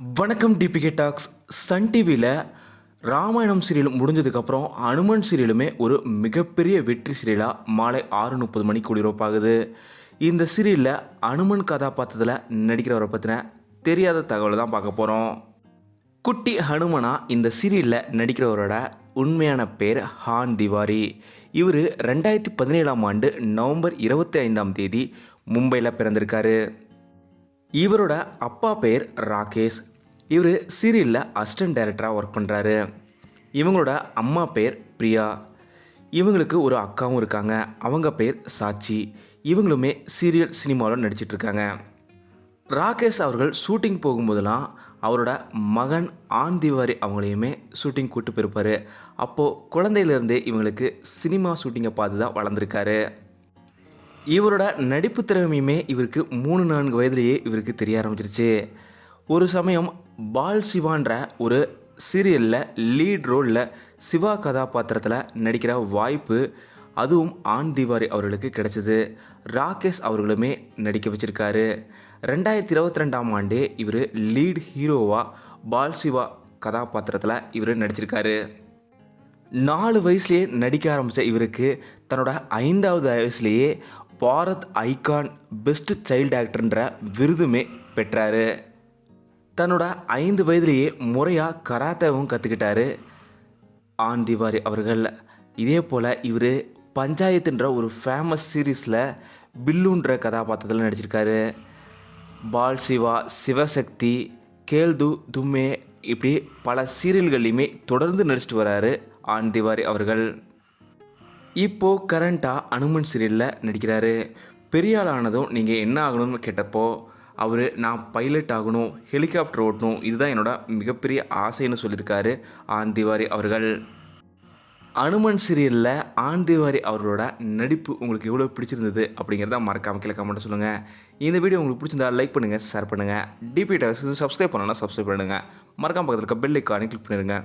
வணக்கம் DPK tax. Sun டிவியில் Ramayanam serial முடிஞ்சதுக்கப்புறம் அனுமன் சீரியலுமே ஒரு மிகப்பெரிய வெற்றி சீரியலாக மாலை ஆறு முப்பது மணிக்கு ஒளிபரப்பாகுது. இந்த சீரியலில் அனுமன் கதாபாத்திரத்தில் நடிக்கிறவரை பற்றின தெரியாத தகவலை தான் பார்க்க போகிறோம் குட்டி ஹனுமனா இந்த சீரியலில் நடிக்கிறவரோட உண்மையான பேர் ஹான் திவாரி. இவர் ரெண்டாயிரத்தி பதினேழாம் ஆண்டு நவம்பர் இருபத்தி ஐந்தாம் தேதி மும்பையில் பிறந்திருக்காரு. இவரோட அப்பா பேர் ராகேஷ். இவர் சீரியலில் அசிஸ்டன்ட் டைரக்டராக ஒர்க் பண்ணுறாரு இவங்களோட அம்மா பேர் பிரியா. இவங்களுக்கு ஒரு அக்காவும் இருக்காங்க. அவங்க பேர் சாச்சி. இவங்களுமே சீரியல் சினிமாவில் நடிச்சிட்ருக்காங்க ராகேஷ் அவர்கள் ஷூட்டிங் போகும்போதெல்லாம் அவரோட மகன் ஆண் திவாரி அவங்களையுமே ஷூட்டிங் கூட்டு போயிருப்பார். அப்போது குழந்தையிலேருந்தே இவங்களுக்கு சினிமா ஷூட்டிங்கை பார்த்து தான் வளர்ந்துருக்காரு. இவரோட நடிப்பு திறமையுமே இவருக்கு மூணு நான்கு வயதிலேயே இவருக்கு தெரிய ஆரம்பிச்சிருச்சு. ஒரு சமயம் பால் சிவான்ற ஒரு சீரியலில் லீட் ரோலில் சிவா கதாபாத்திரத்தில் நடிக்கிற வாய்ப்பு அதுவும் ஆண் திவாரி அவர்களுக்கு கிடைச்சது. ராகேஷ் அவர்களுமே நடிக்க வச்சிருக்காரு. ரெண்டாயிரத்தி இருபத்தி ரெண்டாம் ஆண்டே இவர் லீட் ஹீரோவாக பால் சிவா கதாபாத்திரத்தில் இவர் நடிச்சிருக்காரு. நாலு வயசுலேயே நடிக்க ஆரம்பித்த இவருக்கு தன்னோட ஐந்தாவது வயசுலேயே பாரத் ஐகான் பெஸ்ட் சைல்டு ஆக்டர்ன்ற விருதுமே பெற்றாரு. தன்னோட ஐந்து வயதிலேயே முறையாக கராத்தேவும் கற்றுக்கிட்டாரு ஆன் திவாரி அவர்கள் இதே போல் இவர் பஞ்சாயத்துன்ற ஒரு ஃபேமஸ் சீரீஸில் பில்லுன்ற கதாபாத்திரத்தில் நடிச்சிருக்காரு. பால் சிவா சிவசக்தி கேல்து தும்மே இப்படி பல சீரியல்கள்லையுமே தொடர்ந்து நடிச்சிட்டு வராரு ஆன் திவாரி அவர்கள். இப்போது கரண்ட்டாக அனுமன் சீரியலில் நடிக்கிறாரு. பெரிய ஆனதும் நீங்கள் என்ன ஆகணும்னு கேட்டப்போ அவர் நான் பைலட் ஆகணும் ஹெலிகாப்டர் ஓட்டணும் இதுதான் என்னோட மிகப்பெரிய ஆசைன்னு சொல்லியிருக்காரு ஆன் திவாரி அவர்கள். அனுமன் சீரியலில் ஆன் திவாரி அவர்களோட நடிப்பு உங்களுக்கு எவ்வளோ பிடிச்சிருந்தது அப்படிங்கிறத மறக்காம கீழே கமெண்ட் சொல்லுங்கள் இந்த வீடியோ உங்களுக்கு பிடிச்சிருந்தா லைக் பண்ணுங்கள் ஷேர் பண்ணுங்கள் டிபி டாக்ஸ் சப்ஸ்கிரைப் பண்ணணும்னா சப்ஸ்கிரைப் பண்ணுங்கள் மறக்காம பக்கத்தில் இருக்க பெல் ஐக்கானே கிளிக் பண்ணிடுங்க